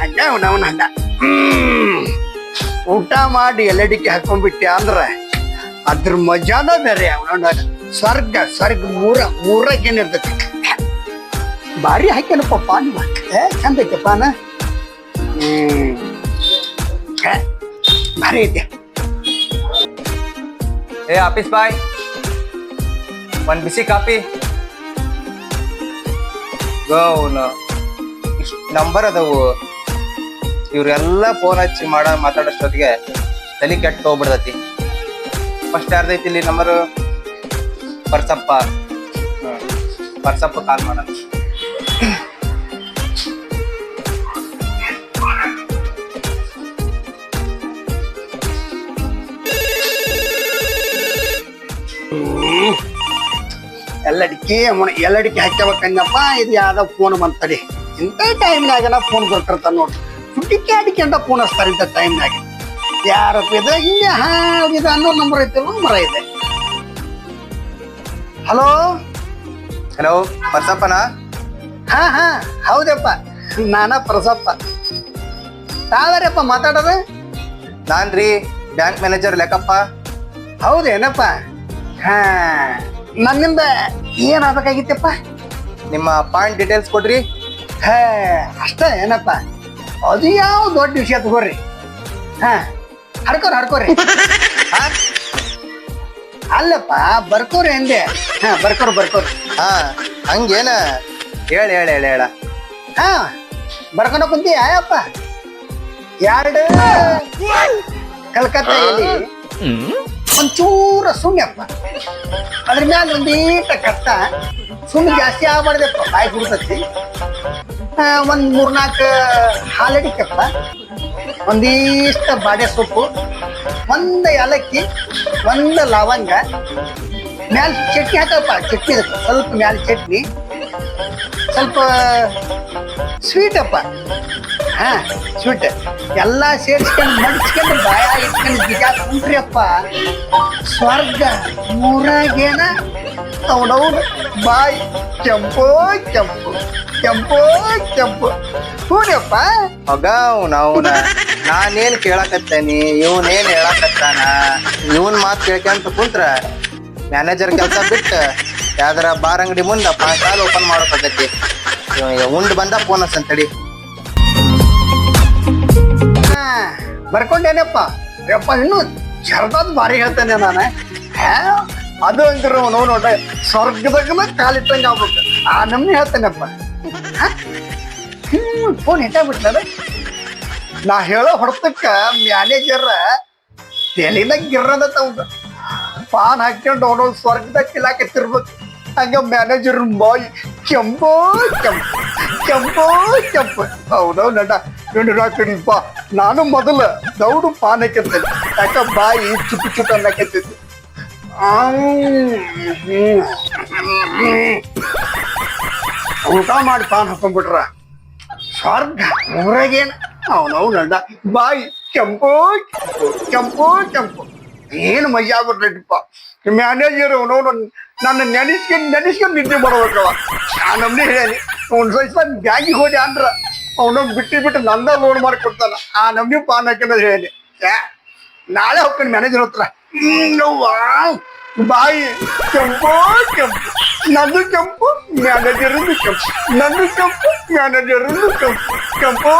ಹಂಗ ಅವನವನ ಹಂಗ. ಊಟ ಮಾಡಿ ಎಲ್ಲಡಿಕೆ ಹಾಕೊಂಡ್ಬಿಟ್ಟೆ ಅಂದ್ರ ಅದ್ರ ಮಜಾನ ಬೇರೆ ಅವನ ಸ್ವರ್ಗ ಸ್ವರ್ಗ ಮೂರ, ಮೂರಕ್ಕೇನ್ ಇರ್ತೈತಿ. ಭಾರಿ ಹಾಕ್ಯನಪ್ಪ ಪಾನ್. ಚಂದ ಐತೆ ಪಾನ. ಭಾರಿ ಐತೆ. ಏ, ಆಫೀಸ್ ಬಾಯ್. ಒಂದ್ ಬಿಸಿ ಕಾಫಿ. ಗೌನ. ನಂಬರ್ ಅದಾವು. ಇವ್ರೆಲ್ಲ ಫೋನ್ ಹಚ್ಚಿ ಮಾಡ ಮಾತಾಡೋಷ್ಟೊತ್ತಿಗೆ ತಲೆ ಕೆಟ್ಟ ಹೋಗ್ಬಿಡ್ತೈತಿ. ಫಸ್ಟ್ ಯಾರ್ದೈತಿ ಇಲ್ಲಿ ನಂಬರ್ ಪರ್ಸಪ್ಪ. ಪರ್ಸಪ್ಪ ಕಾಲ್ ಮಾಡೋಣ ಎಲ್ಲಡಿಕೆ ಎಲ್ಲಡಿಕೆ ಹಾಕ್ಯಬೇಕಂದಪ್ಪ ಇದು ಯಾವ್ದೋ ಫೋನ್ ಬಂತಡಿ. ಇಂಥ ಟೈಮ್ನಾಗನ ಫೋನ್ ಕೊಟ್ಟಿರ್ತಾನ ನೋಡ್ರಿ. ಹುಟ್ಟಿಕೆ ಅಡಿಕೆ ಅಂತ ಫೋನ್ ಹಚ್ತಾರೆ ಇಂಥ ಟೈಮ್ನಾಗ ಯಾರಪ್ಪ ಇದೆ ಹಿಂಗೆ ಹಾ ಇದು ಅನ್ನೋ ನಂಬರ್ ಐತಲ್ಲ ಮರ ಇದೆ. ಹಲೋ ಹಲೋ ಪ್ರಸಪ್ಪನ? ಹಾ ಹಾ ಹೌದಪ್ಪ. ನಾನ ಪ್ರಸಪ್ಪ. ತಾವರಪ್ಪ ಮಾತಾಡೋದು? ನಾನ್ ರೀ ಬ್ಯಾಂಕ್ ಮ್ಯಾನೇಜರ್ ಲೆಕ್ಕಪ್ಪ. ಹೌದೇನಪ್ಪ ಹಾ ನನ್ನಿಂದ ಏನಾಗಬೇಕಾಗಿತ್ತಪ್ಪ ನಿಮ್ಮ ಪಾಯಿಂಟ್ ಡೀಟೇಲ್ಸ್ ಕೊಡ್ರಿ. ಹೇ ಅಷ್ಟೇ ಏನಪ್ಪ? ಅದು ಯಾವ ದೊಡ್ಡ ವಿಷಯ ತಗೋರಿ? ಹಾ ಹಡ್ಕೋರಿ ಹಡ್ಕೋರಿ ಹಾ? ಅಲ್ಲಪ್ಪ ಬರ್ಕೋರಿ ಅಂದೆ. ಹಾ ಬರ್ಕೋರಿ ಬರ್ಕೋರಿ. ಹಾ ಹಂಗೇನ? ಹೇಳ ಹೇಳ ಹೇಳ ಹೇಳ. ಹಾ ಬರ್ಕೊಂಡ ಕುಂತಿ ಆಯಪ್ಪ. ಎರಡು ಕಲ್ಕತ್ತೆಯಲ್ಲಿ ಒಂಚೂರ ಸುಣ್ಣಪ್ಪ ಅದ್ರ ಮ್ಯಾಲ ಒಂದೀಟ ಕಷ್ಟ. ಸುಣ್ಣ ಜಾಸ್ತಿ ಆಗ್ಬಾರ್ದಪ್ಪ ಬಾಯಿ ಕುಡಿಸತ್ತಿ ಒಂದ್ ಮೂರ್ನಾಲ್ಕು ಹಾಲಡಿಕಪ್ಪ ಒಂದಿಷ್ಟ ಬಾಡೆ ಸೊಪ್ಪು, ಒಂದು ಏಲಕ್ಕಿ, ಒಂದ ಲವಂಗ. ಮ್ಯಾಲ ಚಟ್ನಿ ಹಾಕಪ್ಪ, ಚಟ್ನಿ ಸ್ವಲ್ಪ ಮ್ಯಾಲ ಚಟ್ನಿ. ಸ್ವಲ್ಪ ಸ್ವೀಟಪ್ಪ ಹಾ ಸ್ವೀಟ್ ಎಲ್ಲ ಸೇರಿಸ್ಕೊಂಡು ಮಡಿಸ್ಕೊಂಡು ಭಯ ಇಟ್ಕೊಂಡು ಜಿಗ ಕುಂಟ್ರಿಯಪ್ಪ. ಸ್ವರ್ಗ ಮೂರಾಗೇನ? ಅವನವನು ಬಾಯಿ ಕೆಂಪೋ, ಕೆಂಪು ಕೆಂಪೋ, ಕೆಂಪು. ಹೂನಪ್ಪ ಮಗ ಅವನ ನಾನೇನ್ ಕೇಳಕತ್ತೇನಿ? ಇವನೇನ್ ಹೇಳಕತ್ತಾನ? ಇವನ್ ಮಾತು ಕೇಳ್ಕೊಂತ ಕುಂತ್ರ ಮ್ಯಾನೇಜರ್ ಕೆಲಸ ಬಿಟ್ಟು. ಯಾವ್ದಾರ ಬಾರ್ ಅಂಗಡಿ ಮುಂದೆ ಕಾಲ್ ಓಪನ್ ಮಾಡೋಕತ್ತೈತಿ ಉಂಡ್ ಬಂದ ಫೋನ್ ಹಚ್ಚಂತಡಿ ಬರ್ಕೊಂಡೇನಪ್ಪ? ಯಪ್ಪ, ಇನ್ನು ಜರ್ದಾದ್ ಭಾರಿ ಹೇಳ್ತೇನೆ ನಾನು. ಅದು ಅಂದ್ರು ನೋ ನೋಡ ಸ್ವರ್ಗದಾಗ ಕಾಲಿಟ್ಟಂಗೆ ಆಗ್ಬೇಕು. ಆ ನಮ್ನಿ ಹೇಳ್ತೇನಪ್ಪ? ಹ್ಮ್ ಫೋನ್ ಹಿಟ್ಟಾಗ್ಬಿಟ್ಲ ನಾ ಹೇಳೋ ಹೊಡ್ತಕ್ಕ ಮ್ಯಾನೇಜರ್ ತೆಲಿನ ಗಿರ್ರದ ತವ್ದ ಪಾನ್ ಹಾಕ್ಕೊಂಡು ಅವನು ಸ್ವರ್ಗದಾಗ ಕಿಲಾಕತ್ತಿರ್ಬೇಕು ಹಂಗ ಮ್ಯಾನೇಜರ್ ಬಾಯ್ ಕೆಂಪು ಕೆಂಪು ಕೆಂಪು ಕೆಂಪು ಹೌದವ್ ನಟ ನೋಡಿರ ಕಡಿಪ ನಾನು ಮೊದಲ ದೌಡು ಪಾನ್ ಹಾಕಿರ್ತೇನೆ ಯಾಕ ಬಾಯಿ ಚುಟ್ಟು ಚುಟ್ಟು ಅನ್ನಕತ್ತಿದ್ದೆ ಊಟ ಮಾಡಿ ಪಾನ್ ಹಾಕೊಂಡ್ಬಿಟ್ರ ಸ್ವರ್ಗ ಊರಾಗೇನ ಅವನವ್ ನಡ ಬಾಯಿ ಕೆಂಪು ಕೆಂಪು ಕೆಂಪು ಕೆಂಪು ಏನು ಮಜಾ ಆಗ್ಬಿಟ್ರಪ್ಪ ಮ್ಯಾನೇಜರ್ ಅವನವನು ನನ್ನ ನೆನೆಸ್ಕೊಂಡು ನೆನೆಸ್ಕೊಂಡು ನಿದ್ದೆ ಬರ್ಬೇಕವ ಆ ನಮ್ನೆ ಹೇಳಿ ಒಂದ್ ಸ್ವಲ್ಪ ಬ್ಯಾಗಿ ಹೋದೆ ಅಂದ್ರ ಅವನ ಬಿಟ್ಟು ಬಿಟ್ಟು ನಂದ ಲೋನ್ ಮಾಡ್ಕೊಡ್ತಾನ. ಆ ನಮ್ನಿ ಪಾನ್ ಹಾಕೊಂಡ್ ಹೇಳಿ. ನಾಳೆ ಹೋಗ್ಕೊಂಡು ಮ್ಯಾನೇಜರ್ ಹತ್ರ. ಅವ್ವಾ, ಬಾಯಿ ಕೆಂಪು ಕೆಂಪು. ನಂದು ಕೆಂಪು ಮ್ಯಾನೇಜರ್ ಕೆಂಪು. ನಂದು ಕೆಂಪು ಮ್ಯಾನೇಜರ್ ಕೆಂಪು ಕೆಂಪು.